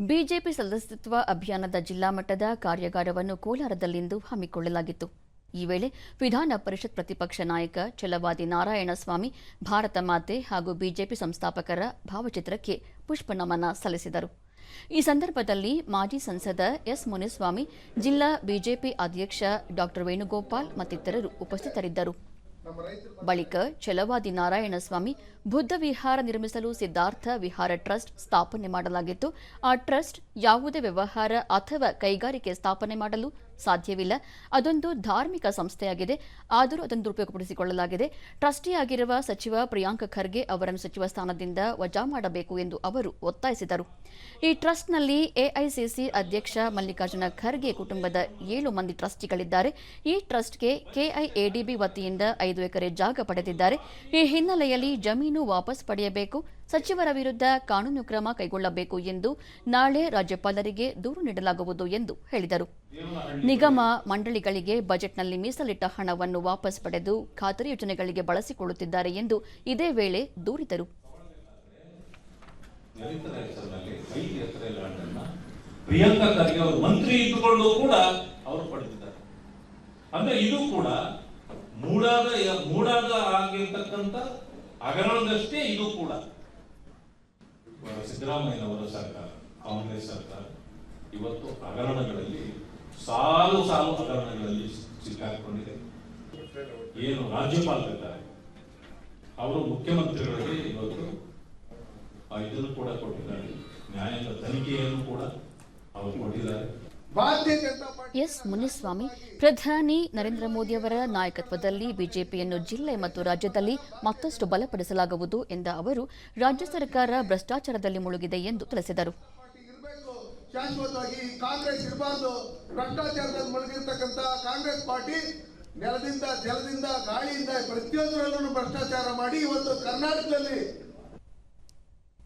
BJP ಸದಸ್ಯತ್ವ ಅಭಿಯಾನದ ಜಿಲ್ಲಾ ಮಟ್ಟದ ಕಾರ್ಯಾಗಾರವನ್ನು ಕೋಲಾರದಲ್ಲಿಂದು ಹಮ್ಮಿಕೊಳ್ಳಲಾಗಿತ್ತು. ಈ ವೇಳೆ ವಿಧಾನ ಪರಿಷತ್ ಪ್ರತಿಪಕ್ಷ ನಾಯಕ ಛಲವಾದಿ ನಾರಾಯಣಸ್ವಾಮಿ, ಭಾರತ ಮಾತೆ ಹಾಗೂ ಬಿಜೆಪಿ ಸಂಸ್ಥಾಪಕರ ಭಾವಚಿತ್ರಕ್ಕೆ ಪುಷ್ಪನಮನ ಸಲ್ಲಿಸಿದರು. ಈ ಸಂದರ್ಭದಲ್ಲಿ ಮಾಜಿ ಸಂಸದ ಎಸ್ ಮುನಿಸ್ವಾಮಿ, ಜಿಲ್ಲಾ ಬಿಜೆಪಿ ಅಧ್ಯಕ್ಷ ಡಾ ವೇಣುಗೋಪಾಲ್ ಮತ್ತಿತರರು ಉಪಸ್ಥಿತರಿದ್ದರು. ಬಳಿಕ ಛಲವಾದಿ ನಾರಾಯಣಸ್ವಾಮಿ ಬುದ್ಧ ವಿಹಾರ ನಿರ್ಮಿಸಲು ಸಿದ್ಧಾರ್ಥ ವಿಹಾರ ಟ್ರಸ್ಟ್ ಸ್ಥಾಪನೆ ಮಾಡಲಾಗಿತ್ತು. ಆ ಟ್ರಸ್ಟ್ ಯಾವುದೇ ವ್ಯವಹಾರ ಅಥವಾ ಕೈಗಾರಿಕೆ ಸ್ಥಾಪನೆ ಮಾಡಲು ಸಾಧ್ಯವಿಲ್ಲ. ಅದೊಂದು ಧಾರ್ಮಿಕ ಸಂಸ್ಥೆಯಾಗಿದೆ. ಆದರೂ ಅದನ್ನು ದುರುಪಯೋಗಪಡಿಸಿಕೊಳ್ಳಲಾಗಿದೆ. ಟ್ರಸ್ಟಿಯಾಗಿರುವ ಸಚಿವ ಪ್ರಿಯಾಂಕ ಖರ್ಗೆ ಅವರನ್ನು ಸಚಿವ ಸ್ಥಾನದಿಂದ ವಜಾ ಮಾಡಬೇಕು ಎಂದು ಅವರು ಒತ್ತಾಯಿಸಿದರು. ಈ ಟ್ರಸ್ಟ್ನಲ್ಲಿ ಎಐಸಿಸಿ ಅಧ್ಯಕ್ಷ ಮಲ್ಲಿಕಾರ್ಜುನ ಖರ್ಗೆ ಕುಟುಂಬದ ಏಳು ಮಂದಿ ಟ್ರಸ್ಟಿಗಳಿದ್ದಾರೆ. ಈ ಟ್ರಸ್ಟ್ಗೆ ಕೆಐಎಡಿಬಿ ವತಿಯಿಂದ ಐದು ಎಕರೆ ಜಾಗ ಪಡೆದಿದ್ದಾರೆ. ಈ ಹಿನ್ನೆಲೆಯಲ್ಲಿ ಜಮೀನು ವಾಪಸ್ ಪಡೆಯಬೇಕು. ಸಚಿವರ ವಿರುದ್ಧ ಕಾನೂನು ಕ್ರಮ ಕೈಗೊಳ್ಳಬೇಕು ಎಂದು ನಾಳೆ ರಾಜ್ಯಪಾಲರಿಗೆ ದೂರು ನೀಡಲಾಗುವುದು ಎಂದು ಹೇಳಿದರು. ನಿಗಮ ಮಂಡಳಿಗಳಿಗೆ ಬಜೆಟ್ನಲ್ಲಿ ಮೀಸಲಿಟ್ಟ ಹಣವನ್ನು ವಾಪಸ್ ಪಡೆದು ಖಾತರಿ ಯೋಜನೆಗಳಿಗೆ ಬಳಸಿಕೊಳ್ಳುತ್ತಿದ್ದಾರೆ ಎಂದು ಇದೇ ವೇಳೆ ದೂರಿದರು. ಇದು ಕೂಡ. ಸಿದ್ದರಾಮಯ್ಯನವರ ಸರ್ಕಾರ, ಕಾಂಗ್ರೆಸ್ ಸರ್ಕಾರ, ಇವತ್ತು ಹಗರಣಗಳಲ್ಲಿ ಸಾಲು ಸಾಲು ಹಗರಣಗಳಲ್ಲಿ ಸಿಕ್ಕಾಕೊಂಡಿದೆ. ಏನು ರಾಜ್ಯಪಾಲರಿದ್ದಾರೆ ಅವರು ಮುಖ್ಯಮಂತ್ರಿಗಳಿಗೆ ಇವತ್ತು ಇದನ್ನು ಕೂಡ ಕೊಟ್ಟಿದ್ದಾರೆ. ನ್ಯಾಯಾಂಗ ತನಿಖೆಯನ್ನು ಕೂಡ ಅವರು ಕೊಟ್ಟಿದ್ದಾರೆ. ಎಸ್ ಮುನಿಸ್ವಾಮಿ ಪ್ರಧಾನಿ ನರೇಂದ್ರ ಮೋದಿಯವರ ನಾಯಕತ್ವದಲ್ಲಿ ಬಿಜೆಪಿಯನ್ನು ಜಿಲ್ಲೆ ಮತ್ತು ರಾಜ್ಯದಲ್ಲಿ ಮತ್ತಷ್ಟು ಬಲಪಡಿಸಲಾಗುವುದು ಎಂದ ಅವರು ರಾಜ್ಯ ಸರ್ಕಾರ ಭ್ರಷ್ಟಾಚಾರದಲ್ಲಿ ಮುಳುಗಿದೆ ಎಂದು ತಿಳಿಸಿದರು. ಕಾಂಗ್ರೆಸ್ ಇರಬಾರ್ದು ಭ್ರಷ್ಟಾಚಾರದಲ್ಲಿ ಮುಳುಗಿರ್ತಕ್ಕಂಥ ಕಾಂಗ್ರೆಸ್ ಪಾರ್ಟಿ ನೆಲದಿಂದ ಜಲದಿಂದ ಗಾಳಿಯಿಂದ ಪ್ರತಿಯೊಂದರಲ್ಲೂ ಭ್ರಷ್ಟಾಚಾರ ಮಾಡಿ ಇವತ್ತು ಕರ್ನಾಟಕದಲ್ಲಿ